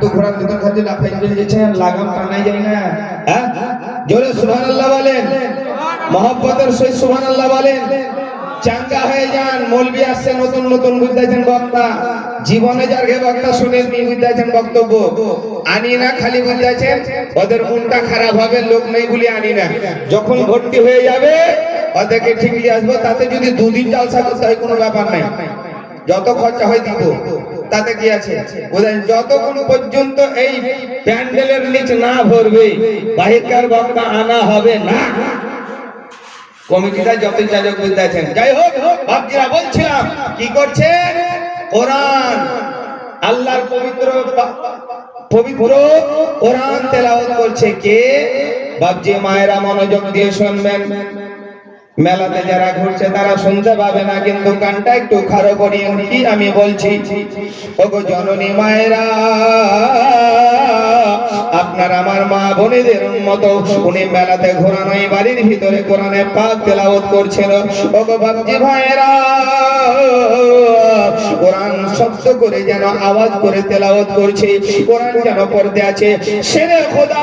তো ঘোড়ার ভিতর খাতে লাফাই চলে যাচ্ছে লাগাম টানাই যায় না। হ্যাঁ? জোরে সুবহানাল্লাহ বলেন। মহব্বতের সহিত সুবহানাল্লাহ বলেন। চাঙ্গা হয়ে যান, মৌলবি আসছে, নতুন নতুন বুঝতেছেন বক্তা। জীবনে যার ঘে বক্তা শুনে নি বুঝতেছেন বক্তব্য। আনি না, খালি বুঝতেছেন ওদের মনটা খারাপ হবে, লোক নেই বলে আনি না। যখন ভর্তি হয়ে যাবে, ওদেরকে ঠিক নিয়ে আসব, তাতে যদি দুদিন জালসা করতে হয়, কোনো ব্যাপার নাই। যত খরচা হয় দিব। তাতে কি আছে? বুঝলেন যতক্ষণ পর্যন্ত এই প্যান্ডেলের নিচ না ভরবে, বাহিরকার বক্তা আনা হবে না। কমিটিটা যত যাজক বুঝতে আছেন, যাই হোক, বাপজিরা বলছিলাম, কি করছে? কোরআন, আল্লাহর পবিত্র পবিত্র কোরআন তেলাওয়াত করছে কে? বাপজি মায়েরা মনোযোগ দিয়ে শুনবেন। মেলাতে যারা ঘুরছে তারা শুনতে পাবে না, কিন্তু কানটা একটু খারো করিয়ে কি আমি বলছি? ওগো জননী মায়েরা, আপনার আমার মা বোনেদের মতো উনি মেলাতে ঘোরানোই বাড়ির ভিতরে কোরআনে পাক তেলাওয়াত করছিল। ওগো বাপজি ভাইরা কোরআন শব্দ করে যেন আওয়াজ করে তেলাওয়াত করছে, কোরআন যেন পড়তে আছে। শেরে খোদা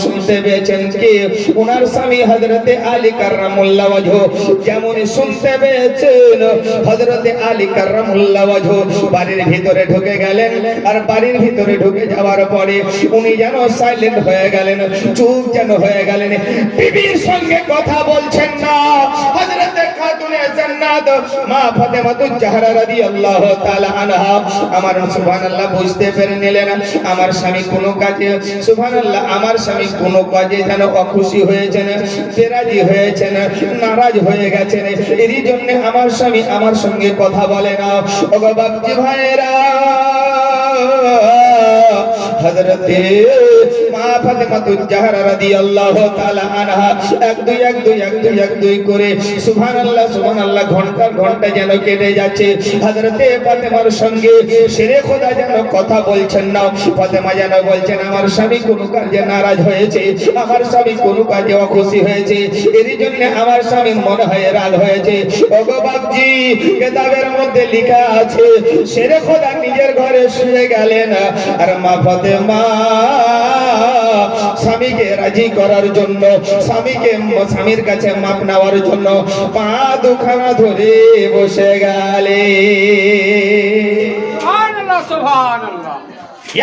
শুনতে পেয়েছেন কি? ওনার স্বামী হজরতে আলী কাররামুল্লাহ যেমন শুনতে পেয়েছেন হজরতে আলী কাররামুল্লাহ বাড়ির ভিতরে ঢুকে গেলেন। আর বাড়ির ভিতরে ঢুকে যাওয়ার পরে উনি যেন সাইলেন্ট হয়ে গেলেন, চুপ যেন হয়ে গেলেন। বিবির সঙ্গে কথা বলছেন না। হযরতে আমার বুঝতে পেরে আমার স্বামী কোন কাজে আমার স্বামী কোন কাজে যেন অখুশি হয়েছেন, বেরাজি হয়েছেন, নারাজ হয়ে গেছেন। এরই জন্য আমার স্বামী আমার সঙ্গে কথা বলে না। ভাইরা হযরতে মা ফাতেমাতুজ রাদিয়াল্লাহু তাআলা আনহা এক দুই এক দুই এক দুই এক দুই করে সুবহানাল্লাহ সুবহানাল্লাহ ঘণ্টা ঘণ্টা যেন কেটে যাচ্ছে। হযরতে ফাতেমার সঙ্গে শেরে খোদা যেন কথা বলছেন না, ফাতেমা যেন বলছেন, আমার স্বামী কোন কাজে নারাজ হয়েছে, আমার স্বামী কোন কাজে অখুশি হয়েছে এরই জন্য আমার স্বামী মনে হয় রাগ হয়েছে। ওগো কিতাবের মধ্যে লেখা আছে শেরে খোদা নিজের ঘরে শুয়ে গেলেন, আর মা ফাতেমা স্বামীকে রাজি করার জন্য স্বামীকে স্বামীর কাছে মাপ নেওয়ার জন্য পা দুখানা ধরে বসে গেলে।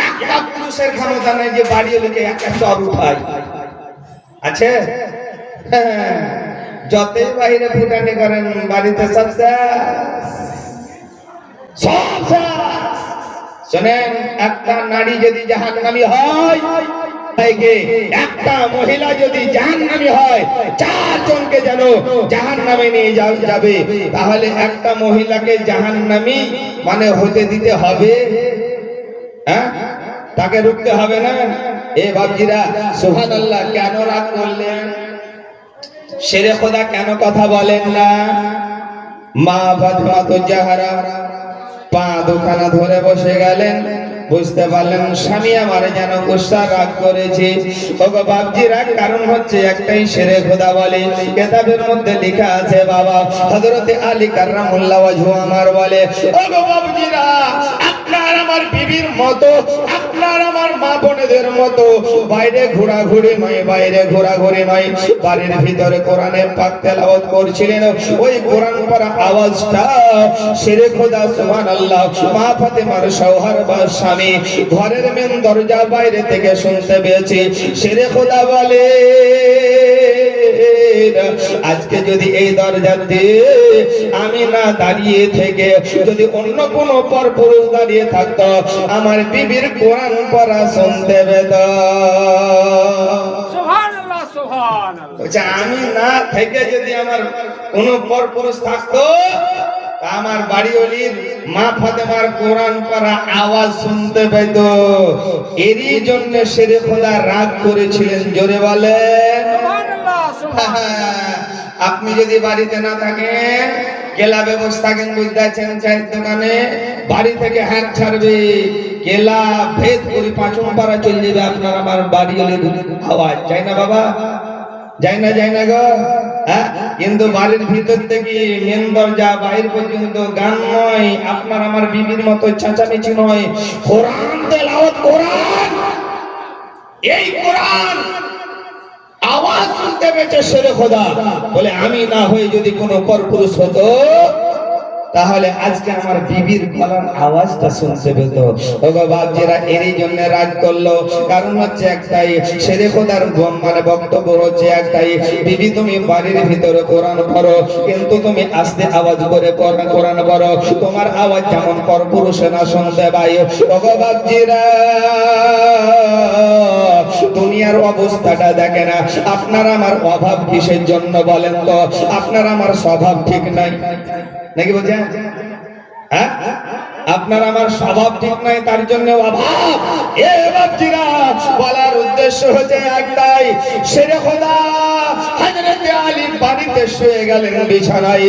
একটা পুরুষের ক্ষমতা নাই যে বাড়ি লোকে একটা চর উঠায়। আছে? হ্যাঁ, যতই বাইরে ফুটানি করেন বাড়িতে সব। শোনেন, একটা নারী যদি জাহান্নামী হয় একটা মহিলা যদি জাহান্নামী হয়, চারজনকে যেন জাহান্নামে নিয়ে যাবে। তাহলে একটা মহিলাকে জাহান্নামী মানে হতে দিতে হবে। হ্যাঁ? তাকে রুখতে হবে না? এ বাবজিরা সুহান আল্লাহ কেন রাগ করলেন? সেরে খোদা কেন কথা বলেন না? মা ফাতেমা তো জাহারা। পা দুখানা ধরে বসে গেলেন। বুঝতে পারলেন, স্বামী আমার যেন গুসা রাগ করেছে। ওগো বাপজি রাগ কারণ হচ্ছে, একটাই শেরে খোদা বলে। কেতাবের মধ্যে লেখা আছে, বাবা, হযরতে আলী কাররামুল্লাহ ওয়াজহু আমার বলে, ওগো বাপজিরা, আপনার আমার বিবির মতো, আপনার আমার মা বোনেদের মতো, বাইরে ঘোরাঘুরি নয়, বাইরে ঘোরাঘুরি নয়। বাড়ির ভিতরে কোরআনে পাক তেলাওয়াত করছিলেন। ওই কোরআন পড়া আওয়াজটা শেরে খোদা সুবহানাল্লাহ, মা ফাতেমার শওহর বা ঘরের মেন দরজা বাইরে থেকে শুনতে পেয়েছে। শেরে খোদা বলে আজকে যদি এই দরজাতে আমি না দাঁড়িয়ে থেকে যদি অন্য কোনো পর পুরুষ দাঁড়িয়ে থাকতো আমার বিবির কোরআন পড়া শুনতে পেত। আমি না থেকে যদি আমার কোনো পর পুরুষ থাকতো আমার বাড়িওলির মা ফাতেমার কোরআন পড়া আওয়াজ শুনতে পেত এরই জন্য শেরে খোদা রাগ করেছিলেন জোরে সুবহান আপনি যদি বাড়িতে না থাকেন কেলা ব্যবস্থা থাকেন বুঝতে আছেন চায়ের দোকানে? বাড়ি থেকে হাত ছাড়বে। কেলা ভেদ করে পাঁচন পাড়া চলে যাবে আপনার আমার বাড়ি আওয়াজ। যাই না বাবা? যাই না যাই না গো? হ্যাঁ? কিন্তু বাড়ির ভিতর থেকে মেন দরজা বাইর পর্যন্ত গান নয়, আপনার আমার বিবির মতো চেঁচামেচি নয়। কোরআন কোরআন! এই কোরআন! আওয়াজ শুনতে পেয়েছে সেরে খোদা। বলে, আমি না হয়ে যদি কোনো পরপুরুষ হতো তাহলে আজকে আমার বিবির গলার আওয়াজটা শুনতে পেত। বাপজিরা, এরই জন্য রাগ করল। কারণ হচ্ছে একটাই, শেরে খোদার মানে বক্তব্য হচ্ছে একটাই, বিবি তুমি বাড়ির ভিতরে কোরআন পড়ো, কিন্তু তুমি আস্তে আওয়াজ করে কোরআন পড়ো। তোমার আওয়াজ যেমন পরপুরুষে না শুনতে পাই। বাপজিরা, দুনিয়ার অবস্থাটা দেখে না। আপনার আমার অভাব কিসের জন্য বলেন তো? আপনার আমার স্বভাব ঠিক নাই। নাকি বলছেন? হ্যাঁ? আপনার আমার স্বভাব ঠিক নাই তার জন্য অভাব। এ বাপজিরা বলার উদ্দেশ্য হচ্ছে একটাই সেরে খোদা হাজরে আলী বাড়িতে শুয়ে গেলেন বিছানায়।